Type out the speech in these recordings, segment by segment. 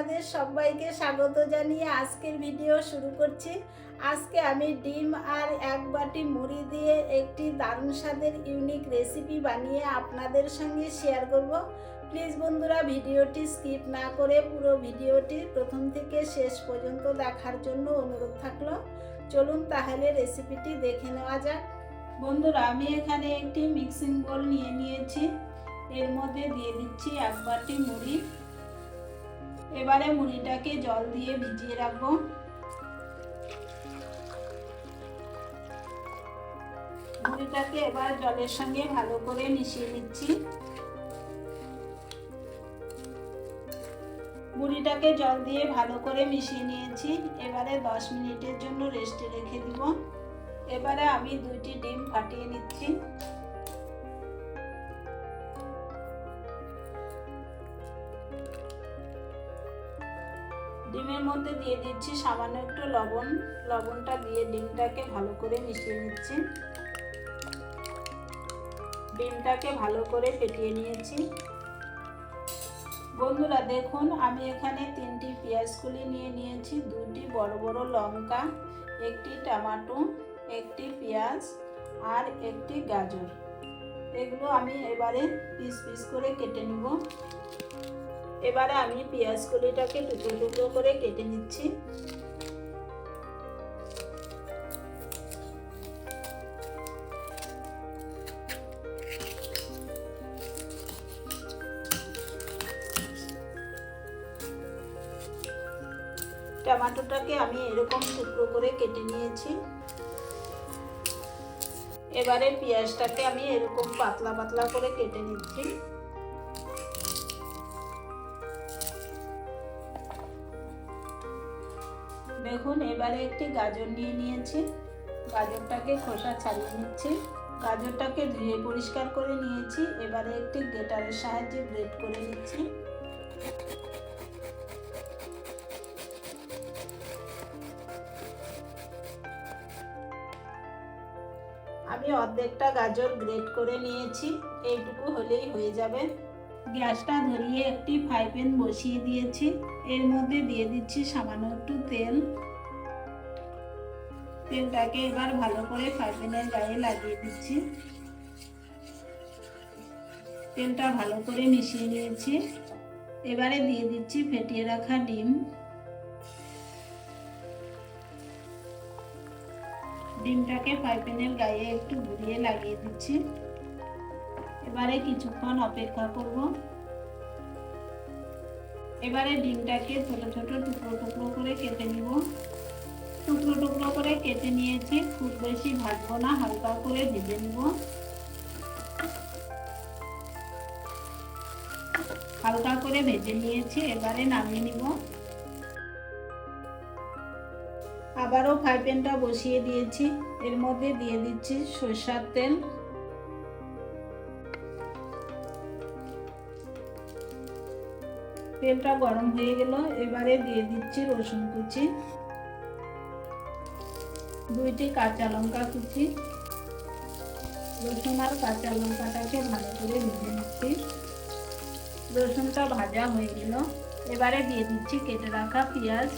আপনাদের সবাইকে স্বাগত জানিয়ে আজকের ভিডিও শুরু করছি। আজকে আমি ডিম আর এক বাটি মুড়ি দিয়ে একটি দারুণ স্বাদের ইউনিক রেসিপি বানিয়ে আপনাদের সঙ্গে শেয়ার করব। প্লিজ বন্ধুরা ভিডিওটি স্কিপ না করে পুরো ভিডিওটি প্রথম থেকে শেষ পর্যন্ত দেখার জন্য অনুরোধ থাকল। চলুন তাহলে রেসিপিটি দেখে নেওয়া যাক। বন্ধুরা, আমি এখানে একটি মিক্সিং বোল নিয়ে নিয়েছি। এর মধ্যে দিয়ে দিচ্ছি এক বাটি মুড়ি। এবারে মুড়িটাকে জল দিয়ে ভিজিয়ে রাখব। মুড়িটাকে এবার জলের সঙ্গে ভালো করে মিশিয়ে নিচ্ছি। মুড়িটাকে জল দিয়ে ভালো করে মিশিয়ে নিয়েছি। এবারে দশ মিনিটের জন্য রেস্টে রেখে দিব। এবারে আমি দুইটি ডিম ফাটিয়ে নিচ্ছি। ডিমের মধ্যে দিয়ে দিচ্ছি সামান্য একটু লবণ। লবণটা দিয়ে ডিমটাকে ভালো করে মিশিয়ে নিচ্ছি। ডিমটাকে ভালো করে ফেটিয়ে নিয়েছি। বন্ধুরা, দেখুন, আমি এখানে তিনটি পেঁয়াজ কুলি নিয়ে নিয়েছি, দুটি বড় বড় লঙ্কা, একটি টমাটো, একটি পেঁয়াজ আর একটি গাজর। এগুলো আমি এবারে পিস পিস করে কেটে নিব। এবারে আমি পেঁয়াজ কলিটাকে টুকরো টুকরো করে কেটে নিচ্ছি। টমাটোটাকে আমি এরকম টুকরো করে কেটে নিয়েছি। এবারে পেঁয়াজটাকে আমি এরকম পাতলা পাতলা করে কেটে নিচ্ছি। দেখুন, এবারে একটি গাজর নিয়ে নিয়েছি। গাজরটাকে খোসা ছাড়িয়ে নিচ্ছি। গাজরটাকে ধুয়ে পরিষ্কার করে নিয়েছি। এবারে একটি গ্রেটারের সাহায্যে গ্রেট করে নিচ্ছি। আমি অর্ধেকটা গাজর গ্রেট করে নিয়েছি। এইটুকু হলেই হয়ে যাবে। গ্যাসটা ধরিয়ে একটি ফ্রাই প্যান বসিয়ে দিয়েছি। এর মধ্যে দিয়ে দিচ্ছি সামান্য একটু তেল। তেলটাকে এবার ভালো করে ফ্রাই প্যানের গায়ে লাগিয়ে দিচ্ছি। তেলটা ভালো করে মিশিয়ে নিয়েছি। এবারে দিয়ে দিচ্ছি ফেটিয়ে রাখা ডিম। ডিমটাকে ফ্রাই প্যানের গায়ে একটু ঘুরিয়ে লাগিয়ে দিচ্ছি। এবারে কিছুক্ষণ অপেক্ষা করব। এবারে ডিমটাকে ছোট ছোট টুকরো টুকরো করে কেটে নিব। টুকরো টুকরো করে কেটে নিয়েছি, খুব বেশি ভাজবো না, হালকা করে ভেজে নিব। হালকা করে ভেজে নিয়েছি, এবারে নামিয়ে নিব। আবারও ফ্রাই প্যানটা বসিয়ে দিয়েছি। এর মধ্যে দিয়ে দিচ্ছি সরষার তেল। তেলটা গরম হয়ে গেল, এবারে দিয়ে দিচ্ছি রসুন কুচি, দুইটি কাঁচা লঙ্কা কুচি, রসুন আর কাঁচা লঙ্কাটাকে ভালো করে ভেজে নিচ্ছি। রসুনটা ভাজা হয়ে গেল, এবারে দিয়ে দিচ্ছি কেটে রাখা পেঁয়াজ।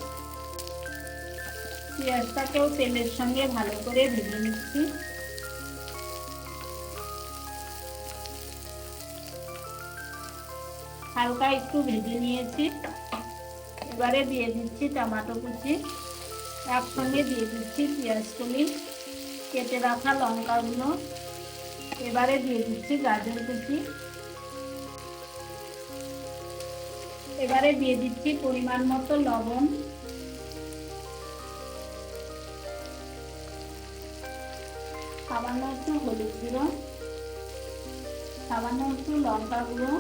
পেঁয়াজটাকেও তেলের সঙ্গে ভালো করে ভেজে নিচ্ছি। হালকা একটু ভেজে নিয়েছি। এবারে দিয়ে দিচ্ছি টমাটো কুচি। একসঙ্গে দিয়ে দিচ্ছি পেঁয়াজ কলি কেটে রাখা লঙ্কাগুলো। এবারে দিয়ে দিচ্ছি গাজর কুচি। এবারে দিয়ে দিচ্ছি পরিমাণ মতো লবণ। সামান্য একটু হলুদ গুঁড়ো, সামান্য একটু লঙ্কা গুঁড়ো।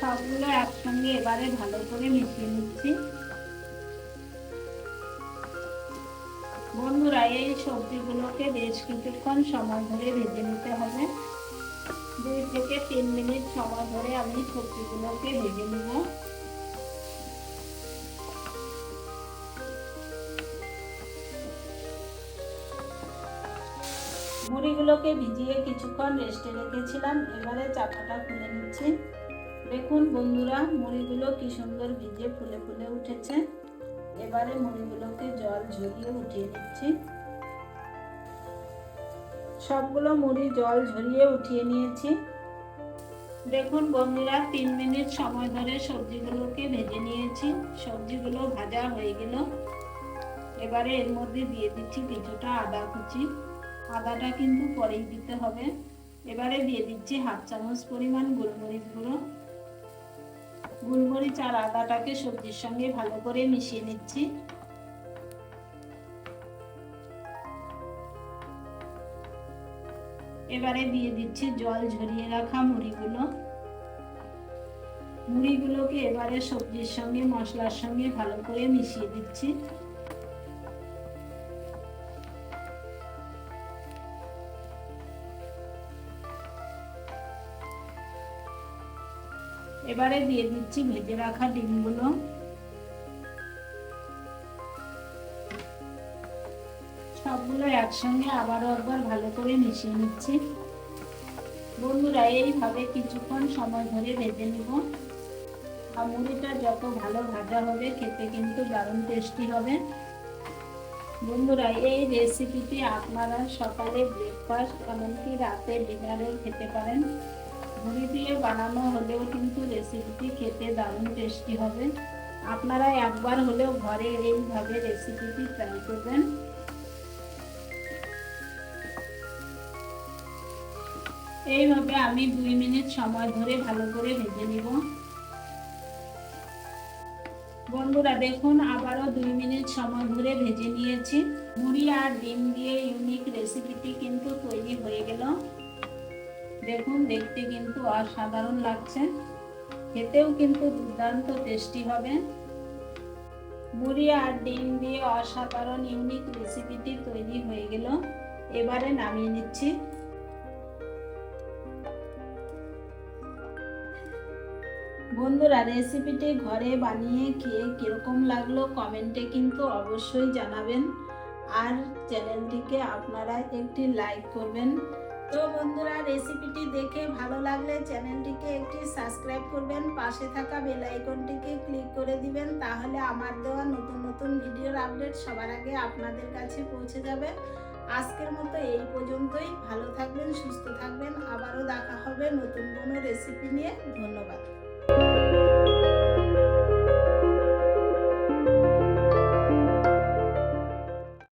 সবগুলো একসঙ্গে এবারে ভালো করে মিশিয়ে নিচ্ছি। বন্ধুরা, এই সবজিগুলোকে বেশ কিছুক্ষণ সময় ধরে ভেজে নিতে হবে। দুই থেকে তিন মিনিট সময় ধরে আমি সবজিগুলোকে ভেজে নেব। মুড়িগুলোকে ভিজিয়ে কিছুক্ষণ রেস্টে রেখেছিলাম, এবারে চাপাটা খুলে নিচ্ছি। দেখুন বন্ধুরা, মুড়িগুলো কি সুন্দর ভিজে ফুলে ফুলে উঠেছে। এবারে মুড়িগুলোকে জল ঝরিয়ে উঠিয়ে নিচ্ছি। সবগুলো মুড়ি জল ঝরিয়ে উঠিয়ে নিয়েছি। দেখুন বন্ধুরা, তিন মিনিট সময় ধরে সবজিগুলোকে ভেজে নিয়েছি। সবজিগুলো ভাজা হয়ে গেল। এবারে এর মধ্যে দিয়ে দিচ্ছি কিছুটা আদা কুচি। আদাটা কিন্তু পরেই দিতে হবে। এবারে দিয়ে দিচ্ছি হাফ চামচ পরিমাণ গোলমরিচ গুঁড়ো। গোলমরিচ আর আদাটাকে সবজির সঙ্গে ভালো করে মিশিয়ে নিচ্ছি। এবারে দিয়ে দিচ্ছি জল, ঝরিয়ে রাখা মুড়িগুলো। মুড়িগুলোকে এবারে সবজির সঙ্গে, মশলার সঙ্গে ভালো করে মিশিয়ে দিচ্ছি। এবারে দিয়ে দিচ্ছি ভেজে রাখা ডিমগুলো। সবগুলো একসঙ্গে আবারও একবার ভালো করে মিশিয়ে নিচ্ছি। বন্ধুরা, এইভাবে কিছুক্ষণ সময় ধরে ভেজে নিব। আর মুড়িটা যত ভালো ভাজা হবে, খেতে কিন্তু দারুণ টেস্টি হবে। বন্ধুরা, এই রেসিপিটি আপনারা সকালে ব্রেকফাস্ট এমনকি রাতে ডিনারেও খেতে পারেন। মুড়ি দিয়ে বানানো হলেও কিন্তু রেসিপিটি খেতে দারুণ টেস্টি হবে। আপনারা একবার হলেও ঘরে এইভাবে রেসিপিটি ট্রাই করবেন। এইভাবে আমি দুই মিনিট সময় ধরে ভালো করে ভেজে নিব। বন্ধুরা, দেখুন, আবারও দুই মিনিট সময় ধরে ভেজে নিয়েছি। মুড়ি আর ডিম দিয়ে ইউনিক রেসিপিটি কিন্তু তৈরি হয়ে গেল। দেখুন, দেখতে কিন্তু অসাধারণ লাগছে। খেতেও কিন্তু দুর্দান্ত টেস্টি হবে। মুড়ি আর ডিম দিয়ে অসাধারণ, ইউনিক রেসিপিটি তৈরি হয়ে গেল। এবারে নামিয়ে নিচ্ছি। বন্ধুরা, রেসিপিটি ঘরে বানিয়ে খেয়ে কীরকম লাগল কমেন্টে কিন্তু অবশ্যই জানাবেন। আর চ্যানেলটিকে আপনারা একটি লাইক করবেন। তো বন্ধুরা রেসিপিটি দেখে ভালো লাগলে চ্যানেলটিকে একটি সাবস্ক্রাইব করবেন, পাশে থাকা বেল আইকনটিকে ক্লিক করে দিবেন, তাহলে আমার দেওয়া নতুন নতুন ভিডিওর আপডেট সবার আগে আপনাদের কাছে পৌঁছে যাবে। আজকের মতো এই পর্যন্তই, ভালো থাকবেন, সুস্থ থাকবেন, আবারও দেখা হবে নতুন কোনো রেসিপি নিয়ে। ধন্যবাদ।